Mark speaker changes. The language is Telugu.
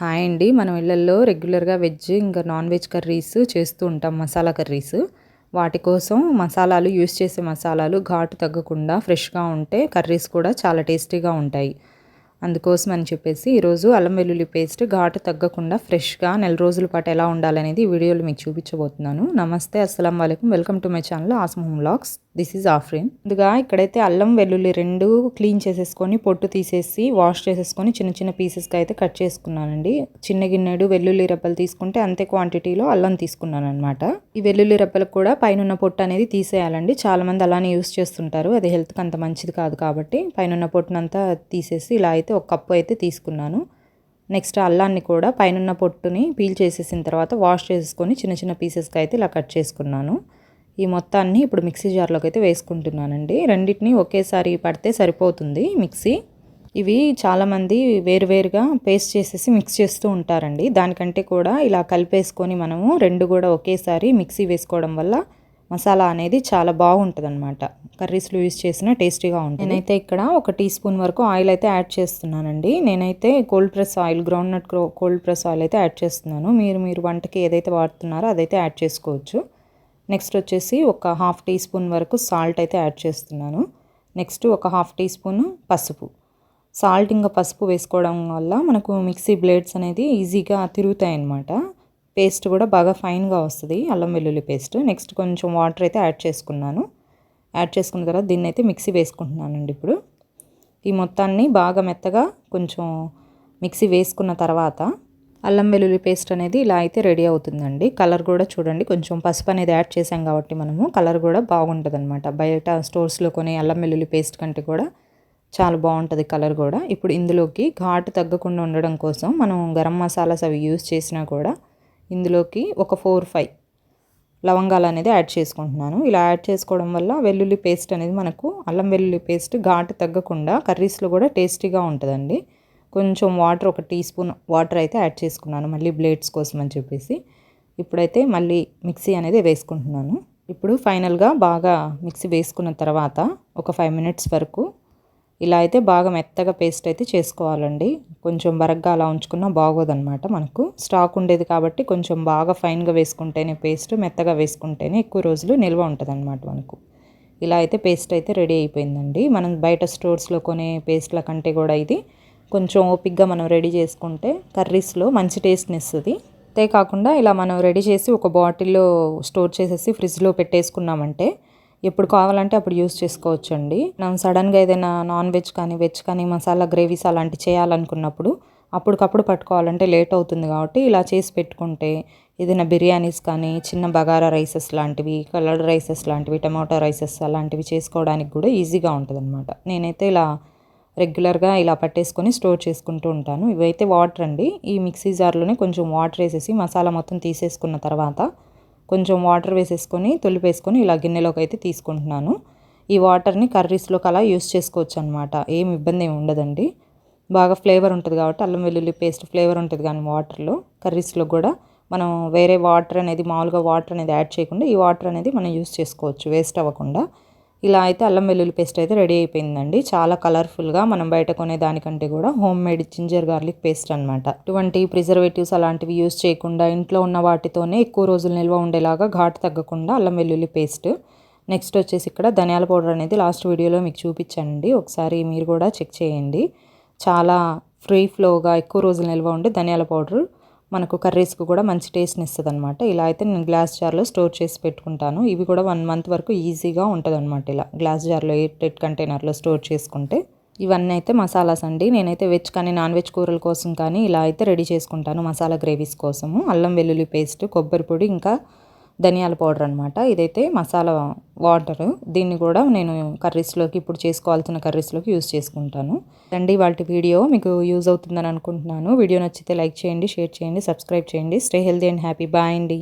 Speaker 1: హాయ్ అండి. మనం ఇళ్ళల్లో రెగ్యులర్గా వెజ్ ఇంకా నాన్ వెజ్ కర్రీస్ చేస్తూ ఉంటాం మసాలా కర్రీస్. వాటి కోసం మసాలాలు యూస్ చేసే మసాలాలు ఘాటు తగ్గకుండా ఫ్రెష్గా ఉంటే కర్రీస్ కూడా చాలా టేస్టీగా ఉంటాయి. అందుకోసం అని చెప్పేసి ఈరోజు అల్లం వెల్లుల్లి పేస్ట్ ఘాటు తగ్గకుండా ఫ్రెష్గా నెల రోజుల పాటు ఎలా ఉండాలనేది వీడియోలో మీకు చూపించబోతున్నాను. నమస్తే అస్సలం వాళ్ళకం వెల్కమ్ టు మై ఛానల్ ఆస్మహం వ్లాగ్స్ దిస్ ఈజ్ ఆఫ్రీన్. ముందుగా ఇక్కడైతే అల్లం వెల్లుల్లి రెండు క్లీన్ చేసేసుకొని పొట్టు తీసేసి వాష్ చేసేసుకొని చిన్న చిన్న పీసెస్గా అయితే కట్ చేసుకున్నానండి. చిన్న గిన్నెడు వెల్లుల్లి రెబ్బలు తీసుకుంటే అంతే క్వాంటిటీలో అల్లం తీసుకున్నాను అనమాట ఈ వెల్లుల్లి రెబ్బలకు కూడా పైన పొట్టు అనేది తీసేయాలండి. చాలామంది అలానే యూస్ చేస్తుంటారు. అది హెల్త్కి అంత మంచిది కాదు కాబట్టి పైన పొట్టునంతా తీసేసి ఇలా అయితే ఒక కప్పు అయితే తీసుకున్నాను. నెక్స్ట్ అల్లాన్ని కూడా పైన పొట్టుని పీల్ చేసేసిన తర్వాత వాష్ చేసుకొని చిన్న చిన్న పీసెస్గా అయితే ఇలా కట్ చేసుకున్నాను. ఈ మొత్తాన్ని ఇప్పుడు మిక్సీ జార్లోకి అయితే వేసుకుంటున్నానండి. రెండింటిని ఒకేసారి పడితే సరిపోతుంది మిక్సీ. ఇవి చాలామంది వేరువేరుగా పేస్ట్ చేసేసి మిక్స్ చేస్తూ ఉంటారండి. దానికంటే కూడా ఇలా కలిపేసుకొని మనము రెండు కూడా ఒకేసారి మిక్సీ వేసుకోవడం వల్ల మసాలా అనేది చాలా బాగుంటుంది అనమాట కర్రీస్లో యూస్ చేసిన టేస్టీగా ఉంటుంది. నేనైతే ఇక్కడ ఒక టీ స్పూన్ వరకు ఆయిల్ అయితే యాడ్ చేస్తున్నానండి. నేనైతే cold press oil groundnut cold press oil అయితే యాడ్ చేస్తున్నాను. మీరు మీరు వంటకి ఏదైతే వాడుతున్నారో అదైతే యాడ్ చేసుకోవచ్చు. నెక్స్ట్ వచ్చేసి ఒక హాఫ్ టీ స్పూన్ వరకు సాల్ట్ అయితే యాడ్ చేస్తున్నాను. నెక్స్ట్ ఒక హాఫ్ టీ స్పూన్ పసుపు. సాల్ట్ ఇంకా పసుపు వేసుకోవడం వల్ల మనకు మిక్సీ బ్లేడ్స్ అనేది ఈజీగా తిరుగుతాయి అన్నమాట పేస్ట్ కూడా బాగా ఫైన్గా వస్తుంది అల్లం వెల్లుల్లి పేస్ట్. నెక్స్ట్ కొంచెం వాటర్ అయితే యాడ్ చేసుకున్నాను. యాడ్ చేసుకున్న తర్వాత దీన్ని అయితే మిక్సీ వేసుకుంటున్నానండి ఇప్పుడు. ఈ మొత్తాన్ని బాగా మెత్తగా కొంచెం మిక్సీ వేసుకున్న తర్వాత అల్లం వెల్లుల్లి పేస్ట్ అనేది ఇలా అయితే రెడీ అవుతుందండి. కలర్ కూడా చూడండి కొంచెం పసుపు అనేది యాడ్ చేసాం కాబట్టి మనము కలర్ కూడా బాగుంటుంది అనమాట బయట స్టోర్స్లో కొని అల్లం వెల్లుల్లి పేస్ట్ కంటే కూడా చాలా బాగుంటుంది కలర్ కూడా. ఇప్పుడు ఇందులోకి ఘాటు తగ్గకుండా ఉండడం కోసం మనం గరం మసాలాస్ అవి యూస్ చేసినా కూడా ఇందులోకి ఒక ఫోర్ ఫైవ్ లవంగాలు అనేది యాడ్ చేసుకుంటున్నాను. ఇలా యాడ్ చేసుకోవడం వల్ల వెల్లుల్లి పేస్ట్ అనేది మనకు అల్లం వెల్లుల్లి పేస్ట్ ఘాటు తగ్గకుండా కర్రీస్లో కూడా టేస్టీగా ఉంటుందండి. కొంచెం వాటర్ ఒక టీ స్పూన్ వాటర్ అయితే యాడ్ చేసుకున్నాను మళ్ళీ బ్లేడ్స్ కోసం అని చెప్పేసి. ఇప్పుడైతే మళ్ళీ మిక్సీ అనేది వేసుకుంటున్నాను. ఇప్పుడు ఫైనల్గా బాగా మిక్సీ వేసుకున్న తర్వాత ఒక ఫైవ్ మినిట్స్ వరకు ఇలా అయితే బాగా మెత్తగా పేస్ట్ అయితే చేసుకోవాలండి. కొంచెం బరగ్గా అలా ఉంచుకున్నా బాగోదన్నమాట మనకు. స్టాక్ ఉండేది కాబట్టి కొంచెం బాగా ఫైన్గా వేసుకుంటేనే పేస్ట్ మెత్తగా వేసుకుంటేనే ఎక్కువ రోజులు నిల్వ ఉంటుందన్నమాట మనకు. ఇలా అయితే పేస్ట్ అయితే రెడీ అయిపోయిందండి. మనం బయట స్టోర్స్లో కొనే పేస్ట్ల కంటే కూడా ఇది కొంచెం ఓపిక్గా మనం రెడీ చేసుకుంటే కర్రీస్లో మంచి టేస్ట్ని ఇస్తుంది అంతేకాకుండా ఇలా మనం రెడీ చేసి ఒక బాటిల్లో స్టోర్ చేసేసి ఫ్రిడ్జ్లో పెట్టేసుకున్నామంటే ఎప్పుడు కావాలంటే అప్పుడు యూస్ చేసుకోవచ్చు అండి మనం సడన్గా ఏదైనా నాన్ వెజ్ కానీ వెజ్ కానీ మసాలా గ్రేవీస్ అలాంటివి చేయాలనుకున్నప్పుడు అప్పటికప్పుడు పట్టుకోవాలంటే లేట్ అవుతుంది కాబట్టి ఇలా చేసి పెట్టుకుంటే ఏదైనా బిర్యానీస్ కానీ చిన్న బగారా రైసెస్ లాంటివి కలర్డ్ రైసెస్ లాంటివి టమాటో రైసెస్ అలాంటివి చేసుకోవడానికి కూడా ఈజీగా ఉంటుంది అనమాట నేనైతే ఇలా రెగ్యులర్గా ఇలా పట్టేసుకొని స్టోర్ చేసుకుంటూ ఉంటాను. ఇవైతే వాటర్ అండి. ఈ మిక్సీ జార్లోనే కొంచెం వాటర్ వేసేసి మసాలా మొత్తం తీసేసుకున్న తర్వాత కొంచెం వాటర్ వేసేసుకొని తొలిపేసుకొని ఇలా గిన్నెలోకి అయితే తీసుకుంటున్నాను. ఈ వాటర్ని కర్రీస్లోకి అలా యూస్ చేసుకోవచ్చు అనమాట ఏం ఇబ్బంది ఏమి ఉండదండి. బాగా ఫ్లేవర్ ఉంటుంది కాబట్టి అల్లం వెల్లుల్లి పేస్ట్ ఫ్లేవర్ ఉంటుంది కానీ వాటర్లో కర్రీస్లో కూడా మనం వేరే వాటర్ అనేది మామూలుగా వాటర్ అనేది యాడ్ చేయకుండా ఈ వాటర్ అనేది మనం యూస్ చేసుకోవచ్చు వేస్ట్ అవ్వకుండా. ఇలా అయితే అల్లం వెల్లుల్లి పేస్ట్ అయితే రెడీ అయిపోయిందండి. చాలా కలర్ఫుల్గా మనం బయట కొనే దానికంటే కూడా homemade ginger garlic paste అనమాట ఇటువంటి ప్రిజర్వేటివ్స్ అలాంటివి యూస్ చేయకుండా ఇంట్లో ఉన్న వాటితోనే ఎక్కువ రోజులు నిల్వ ఉండేలాగా ఘాటు తగ్గకుండా అల్లం వెల్లుల్లి పేస్ట్. నెక్స్ట్ వచ్చేసి ఇక్కడ ధనియాల పౌడర్ అనేది లాస్ట్ వీడియోలో మీకు చూపించానండి. ఒకసారి మీరు కూడా చెక్ చేయండి. చాలా ఫ్రీ ఫ్లోగా ఎక్కువ రోజులు నిల్వ ఉండే ధనియాల పౌడర్. మనకు కర్రీస్కి కూడా మంచి టేస్ట్ని ఇస్తుంది అనమాట ఇలా అయితే నేను గ్లాస్ జార్లో స్టోర్ చేసి పెట్టుకుంటాను. ఇవి కూడా వన్ మంత్ వరకు ఈజీగా ఉంటుంది అనమాట ఇలా. గ్లాస్ జార్లో ఎయిట్ కంటైనర్లో స్టోర్ చేసుకుంటే ఇవన్నీ అయితే మసాలాస్ అండి. నేనైతే వెజ్ కానీ నాన్ వెజ్ కూరల కోసం కానీ ఇలా అయితే రెడీ చేసుకుంటాను మసాలా గ్రేవీస్ కోసము. అల్లం వెల్లుల్లి పేస్ట్ కొబ్బరి పొడి ఇంకా ధనియాల పౌడర్ అనమాట ఇదైతే మసాలా వాటర్. దీన్ని కూడా నేను కర్రీస్లోకి ఇప్పుడు చేసుకోవాల్సిన కర్రీస్లోకి యూస్ చేసుకుంటాను. అండి వాటి వీడియో మీకు యూజ్ అవుతుందని అనుకుంటున్నాను. వీడియో నచ్చితే లైక్ చేయండి షేర్ చేయండి సబ్స్క్రైబ్ చేయండి. Stay healthy and happy. Bye అండి.